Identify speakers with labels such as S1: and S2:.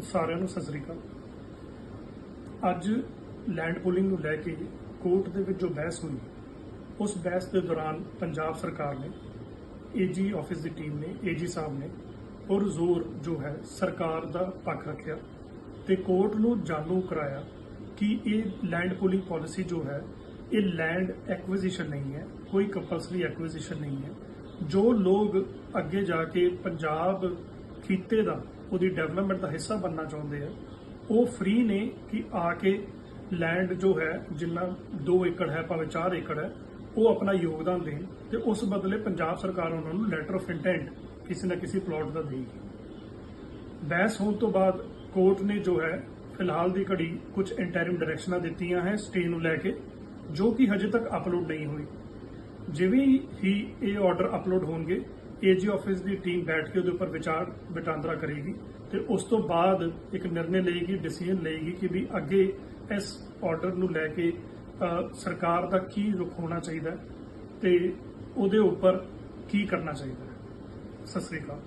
S1: ਸਾਰਿਆਂ ਨੂੰ ਸਤਿ ਸ੍ਰੀ ਅਕਾਲ। ਅੱਜ ਲੈਂਡ ਪੂਲਿੰਗ ਨੂੰ ਲੈ ਕੇ ਕੋਰਟ ਦੇ ਵਿੱਚ ਜੋ ਬਹਿਸ ਹੋਈ, ਉਸ ਬਹਿਸ ਦੇ ਦੌਰਾਨ ਪੰਜਾਬ ਸਰਕਾਰ ਨੇ ਏਜੀ ਆਫਿਸ ਦੀ ਟੀਮ ਨੇ ਏਜੀ ਸਾਹਿਬ ਨੇ ਔਰ ਜ਼ੋਰ ਜੋ ਹੈ ਸਰਕਾਰ ਦਾ ਪੱਖ ਰੱਖਿਆ ਤੇ ਕੋਰਟ ਨੂੰ ਜਾਣੂ ਕਰਾਇਆ ਕਿ ਇਹ ਲੈਂਡ ਪੂਲਿੰਗ ਪਾਲਿਸੀ ਜੋ ਹੈ, ਇਹ ਲੈਂਡ ਐਕੁਜੀਸ਼ਨ ਨਹੀਂ ਹੈ, ਕੋਈ ਕੰਪਲਸਰੀ ਐਕੁਜੀਸ਼ਨ ਨਹੀਂ ਹੈ। ਜੋ ਲੋਕ ਅੱਗੇ ਜਾ ਕੇ ਪੰਜਾਬ ਖਿੱਤੇ ਦਾ ਉਹਦੀ ਡਿਵੈਲਪਮੈਂਟ ਦਾ ਹਿੱਸਾ ਬਣਨਾ ਚਾਹੁੰਦੇ ਆ। ਉਹ ਫ੍ਰੀ ਨੇ ਕਿ ਆ ਕੇ ਲੈਂਡ ਜੋ ਹੈ, ਜਿੰਨਾ 2 ਏਕੜ ਹੈ, ਭਾਵੇਂ 4 ਏਕੜ ਹੈ, ਉਹ ਆਪਣਾ ਯੋਗਦਾਨ ਦੇਣ ਤੇ ਉਸ ਬਦਲੇ ਪੰਜਾਬ ਸਰਕਾਰ ਉਹਨਾਂ ਨੂੰ ਲੈਟਰ ਆਫ ਇੰਟੈਂਟ ਕਿਸੇ ਨਾ ਕਿਸੇ ਪਲਾਟ ਦਾ ਦੇਗੀ ਬਹਿਸ ਹੋਣ ਤੋਂ ਬਾਅਦ ਕੋਰਟ ਨੇ ਜੋ ਹੈ, ਫਿਲਹਾਲ ਦੀ ਘੜੀ ਕੁਝ ਇੰਟਰਿਮ ਡਾਇਰੈਕਸ਼ਨਾਂ ਦਿੱਤੀਆਂ ਹੈ ਸਟੇ ਨੂੰ ਲੈ ਕੇ, ਜੋ ਕਿ ਹਜੇ ਤੱਕ ਅਪਲੋਡ ਨਹੀਂ ਹੋਈ। ਜਿਵੇਂ ਹੀ ਇਹ ਆਰਡਰ ਅਪਲੋਡ ਹੋਣਗੇ ਏਜੀ ਆਫਿਸ ਦੀ ਟੀਮ ਬੈਠ ਕੇ ਉਹਦੇ ਉੱਪਰ ਵਿਚਾਰ ਵਟਾਂਦਰਾ ਕਰੇਗੀ ਤੇ ਉਸ ਤੋਂ ਬਾਅਦ ਇੱਕ ਨਿਰਣੇ ਲਏਗੀ ਡਿਸੀਜਨ ਲਏਗੀ ਕਿ ਵੀ ਅੱਗੇ ਇਸ ਆਰਡਰ ਨੂੰ ਲੈ ਕੇ ਸਰਕਾਰ ਦਾ ਕੀ ਰੁਖ ਹੋਣਾ ਚਾਹੀਦਾ ਹੈ ਤੇ ਉਹਦੇ ਉੱਪਰ ਕੀ ਕਰਨਾ ਚਾਹੀਦਾ ਸਤਿ ਸ੍ਰੀ ਅਕਾਲ।